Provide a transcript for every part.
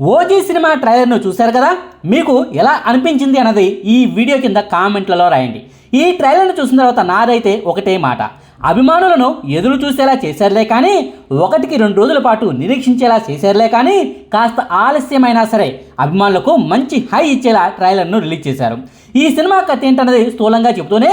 OG cinema ట్రైలర్ను చూశారు కదా? మీకు ఎలా అనిపించింది అన్నది ఈ వీడియో కింద కామెంట్లలో రాయండి. ఈ ట్రైలర్ను చూసిన తర్వాత నాదైతే ఒకటే మాట. అభిమానులను ఎదురు చూసేలా చేశారులే కానీ ఒకటికి రెండు రోజుల పాటు నిరీక్షించేలా చేశారులే కానీ కాస్త ఆలస్యమైనా సరే అభిమానులకు మంచి హై ఇచ్చేలా ట్రైలర్ను రిలీజ్ చేశారు. ఈ సినిమా కథ ఏంటన్నది స్థూలంగా చెబుతూనే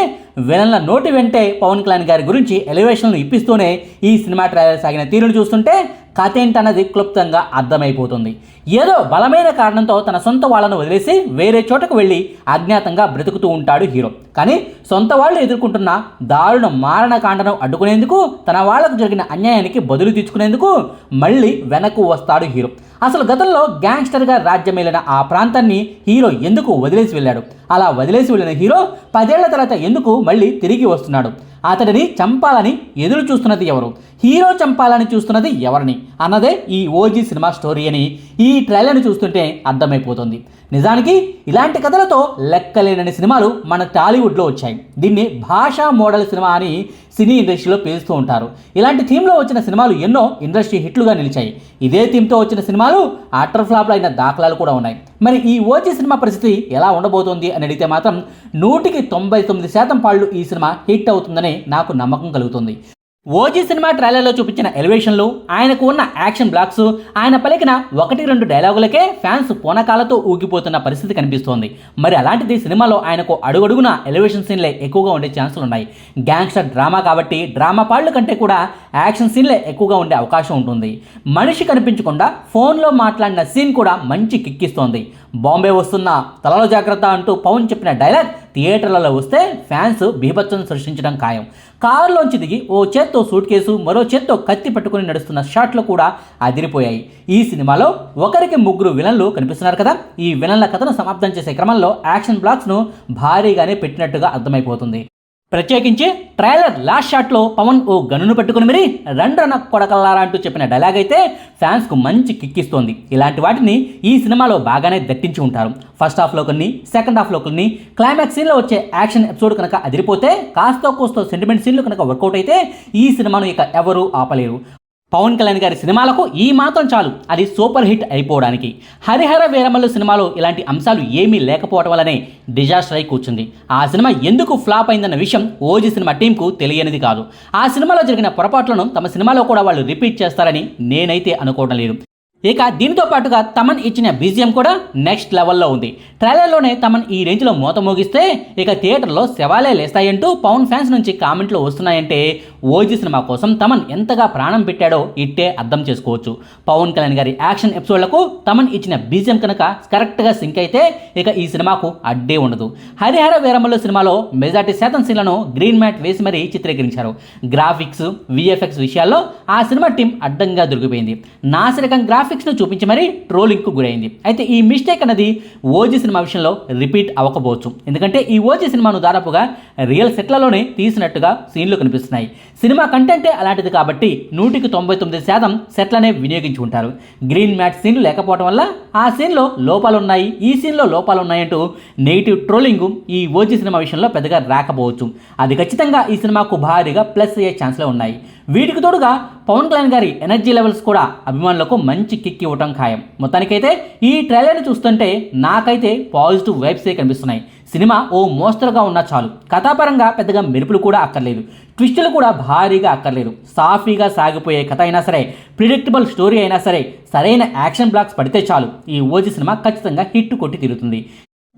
విలన్ల నోటి వెంటే పవన్ కళ్యాణ్ గారి గురించి ఎలివేషన్లు ఇప్పిస్తూనే ఈ సినిమా ట్రైలర్ సాగిన తీరును చూస్తుంటే కథ ఏంటన్నది క్లుప్తంగా అర్థమైపోతుంది. ఏదో బలమైన కారణంతో తన సొంత వాళ్ళను వదిలేసి వేరే చోటకు వెళ్ళి అజ్ఞాతంగా బ్రతుకుతూ ఉంటాడు హీరో. కానీ సొంత వాళ్ళు ఎదుర్కొంటున్న దారుణ మారణకాండను అడ్డుకునేందుకు తన వాళ్ళకు జరిగిన అన్యాయానికి బదులు తీర్చుకునేందుకు మళ్ళీ వెనక్కు వస్తాడు హీరో. అసలు గతంలో గ్యాంగ్స్టర్గా రాజ్యమేలిన ఆ ప్రాంతాన్ని హీరో ఎందుకు వదిలేసి వెళ్ళాడు? అలా వదిలేసి వెళ్ళిన హీరో పదేళ్ళ తర్వాత ఎందుకు మళ్ళీ తిరిగి వస్తున్నాడు? అతడిని చంపాలని ఎదురు చూస్తున్నది ఎవరు? హీరో చంపాలని చూస్తున్నది ఎవరిని? అన్నదే ఈ ఓజీ సినిమా స్టోరీ అని ఈ ట్రైలర్ని చూస్తుంటే అర్థమైపోతుంది. నిజానికి ఇలాంటి కథలతో లెక్కలేనని సినిమాలు మన టాలీవుడ్లో వచ్చాయి. దీన్ని భాషా మోడల్ సినిమా అని సినీ ఇండస్ట్రీలో పేరుస్తూ ఉంటారు. ఇలాంటి థీమ్లో వచ్చిన సినిమాలు ఎన్నో ఇండస్ట్రీ హిట్లుగా నిలిచాయి. ఇదే థీమ్తో వచ్చిన సినిమాలు ఆటర్ ఫ్లాప్లు అయిన దాఖలాలు కూడా ఉన్నాయి. మరి ఈ ఓజీ సినిమా పరిస్థితి ఎలా ఉండబోతోంది అని అడిగితే మాత్రం నూటికి తొంభై తొమ్మిది శాతం పాళ్ళు ఈ సినిమా హిట్ అవుతుందని నాకు నమ్మకం కలుగుతుంది. ఓజీ సినిమా ట్రైలర్లో చూపించిన ఎలివేషన్లు ఆయనకు ఉన్న యాక్షన్ బ్లాక్స్ ఆయన పలికిన ఒకటి రెండు డైలాగులకే ఫ్యాన్స్ పూనకాలతో ఊగిపోతున్న పరిస్థితి కనిపిస్తోంది. మరి అలాంటిది సినిమాలో ఆయనకు అడుగడుగున ఎలివేషన్ సీన్లే ఎక్కువగా ఉండే ఛాన్సులు ఉన్నాయి. గ్యాంగ్స్టర్ డ్రామా కాబట్టి డ్రామా పాళ్ళు కంటే కూడా యాక్షన్ సీన్లే ఎక్కువగా ఉండే అవకాశం ఉంటుంది. మనిషి కనిపించకుండా ఫోన్లో మాట్లాడిన సీన్ కూడా మంచి కిక్కిస్తోంది. బాంబే వస్తున్న తలలో జాగ్రత్త అంటూ పవన్ చెప్పిన డైలాగ్ థియేటర్లలో వస్తే ఫ్యాన్స్ బీభత్సం సృష్టించడం ఖాయం. కారులోంచి దిగి ఓ చేత్తో సూట్ కేసు మరో చేత్తో కత్తి పట్టుకుని నడుస్తున్న షాట్లు కూడా అదిరిపోయాయి. ఈ సినిమాలో ఒకరికి ముగ్గురు విలన్లు కనిపిస్తున్నారు కదా? ఈ విలన్ల కథను సమాప్తం చేసే క్రమంలో యాక్షన్ బ్లాక్స్ను భారీగానే పెట్టినట్టుగా అర్థమైపోతుంది. ప్రత్యేకించి ట్రైలర్ లాస్ట్ షాట్లో పవన్ ఓ గన్నును పెట్టుకుని మరి రండ్రన కొడకల్లారా అంటూ చెప్పిన డైలాగ్ అయితే ఫ్యాన్స్కు మంచి కిక్కిస్తోంది ఇలాంటి వాటిని ఈ సినిమాలో బాగానే దట్టించి ఉంటారు. ఫస్ట్ హాఫ్లో కొన్ని సెకండ్ హాఫ్లో కొన్ని క్లైమాక్స్ సీన్లో వచ్చే యాక్షన్ ఎపిసోడ్ కనుక అదిరిపోతే కాస్తో కోస్తో సెంటిమెంట్ సీన్లు కనుక వర్కౌట్ అయితే ఈ సినిమాను ఇక ఎవరూ ఆపలేరు. పవన్ కళ్యాణ్ గారి సినిమాలకు ఈ మాత్రం చాలు. అది సూపర్ హిట్ అయిపోవడానికి. హరిహర వీరమల్లు సినిమాలో ఇలాంటి అంశాలు ఏమీ లేకపోవడం వల్లనే డిజాస్టర్ అయి కూర్చుంది. ఆ సినిమా ఎందుకు ఫ్లాప్ అయిందన్న విషయం ఓజీ సినిమా టీంకు తెలియనిది కాదు. ఆ సినిమాలో జరిగిన పొరపాట్లను తమ సినిమాలో కూడా వాళ్ళు రిపీట్ చేస్తారని నేనైతే అనుకోవడం లేదు. ఇక దీనితో పాటుగా తమన్ ఇచ్చిన బీజిఎం కూడా నెక్స్ట్ లెవెల్లో ఉంది. ట్రైలర్లోనే తమన్ ఈ రేంజ్లో మూత మోగిస్తే ఇక థియేటర్లో శవాలే లేస్తాయంటూ పవన్ ఫ్యాన్స్ నుంచి కామెంట్లు వస్తున్నాయంటే ఓజీ సినిమా కోసం తమన్ ఎంతగా ప్రాణం పెట్టాడో ఇట్టే అర్థం చేసుకోవచ్చు. పవన్ కళ్యాణ్ గారి యాక్షన్ ఎపిసోడ్లకు తమన్ ఇచ్చిన బీజిఎం కనుక కరెక్ట్గా సింక్ అయితే ఇక ఈ సినిమాకు అడ్డే ఉండదు. హరిహర వీరమల్లు సినిమాలో మెజార్టీ శాతం సీన్లను గ్రీన్ మ్యాట్ వేసి మరీ చిత్రీకరించారు. గ్రాఫిక్స్ విఎఫ్ఎక్స్ విషయాల్లో ఆ సినిమా టీం అడ్డంగా దొరికిపోయింది. నాసిరకం గ్రాఫిక్స్ను చూపించి మరీ ట్రోలింగ్కు గురైంది. అయితే ఈ మిస్టేక్ అనేది ఓజీ సినిమా విషయంలో రిపీట్ అవ్వకపోవచ్చు. ఎందుకంటే ఈ ఓజీ సినిమాను దాదాపుగా రియల్ సెట్లలోనే తీసినట్టుగా సీన్లు కనిపిస్తున్నాయి. సినిమా కంటెంటే అలాంటిది కాబట్టి నూటికి తొంభై తొమ్మిది శాతం సెట్లనే వినియోగించి ఉంటారు. గ్రీన్ మ్యాట్ సీన్లు లేకపోవడం వల్ల ఆ సీన్లో లోపాలు ఉన్నాయి ఈ సీన్లో లోపాలున్నాయంటూ నెగిటివ్ ట్రోలింగ్ ఈ ఓజీ సినిమా విషయంలో పెద్దగా రాకపోవచ్చు. అది ఖచ్చితంగా ఈ సినిమాకు భారీగా ప్లస్ అయ్యే ఛాన్స్లే ఉన్నాయి. వీటికి తోడుగా పవన్ కళ్యాణ్ గారి ఎనర్జీ లెవెల్స్ కూడా అభిమానులకు మంచి కిక్ ఇవ్వటం ఖాయం. మొత్తానికైతే ఈ ట్రైలర్ని చూస్తుంటే నాకైతే పాజిటివ్ వైబ్సే కనిపిస్తున్నాయి. సినిమా ఓ మోస్తరుగా ఉన్నా చాలు. కథాపరంగా పెద్దగా మెరుపులు కూడా అక్కర్లేదు. ట్విస్టులు కూడా భారీగా అక్కర్లేదు. సాఫీగా సాగిపోయే కథ అయినా సరే ప్రిడిక్టబుల్ స్టోరీ అయినా సరే సరైన యాక్షన్ బ్లాక్స్ పడితే చాలు. ఈ ఓజీ సినిమా ఖచ్చితంగా హిట్ కొట్టి తీరుతుంది.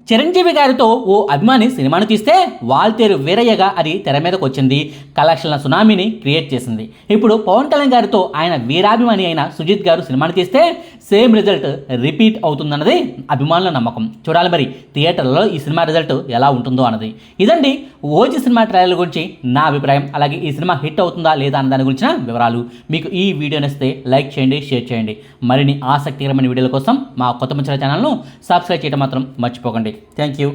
చిరంజీవి గారితో ఓ అభిమాని సినిమాను తీస్తే వాల్తేరు వీరయ్యగా అది తెర మీదకు వచ్చింది కలెక్షన్ల సునామీని క్రియేట్ చేసింది. ఇప్పుడు పవన్ కళ్యాణ్ గారితో ఆయన వీరాభిమాని అయిన సుజిత్ గారు సినిమాను తీస్తే సేమ్ రిజల్ట్ రిపీట్ అవుతుందన్నది అభిమానుల నమ్మకం. చూడాలి మరి థియేటర్లలో ఈ సినిమా రిజల్ట్ ఎలా ఉంటుందో అన్నది. ఇదండి ఓజీ సినిమా ట్రయల్ గురించి నా అభిప్రాయం. అలాగే ఈ సినిమా హిట్ అవుతుందా లేదా అన్న దాని గురించిన వివరాలు మీకు ఈ వీడియో నచ్చితే లైక్ చేయండి షేర్ చేయండి. మరిన్ని ఆసక్తికరమైన వీడియోల కోసం మా కొత్త ముచ్చల ఛానల్ను సబ్స్క్రైబ్ చేయడం మాత్రం మర్చిపోకండి. Thank you.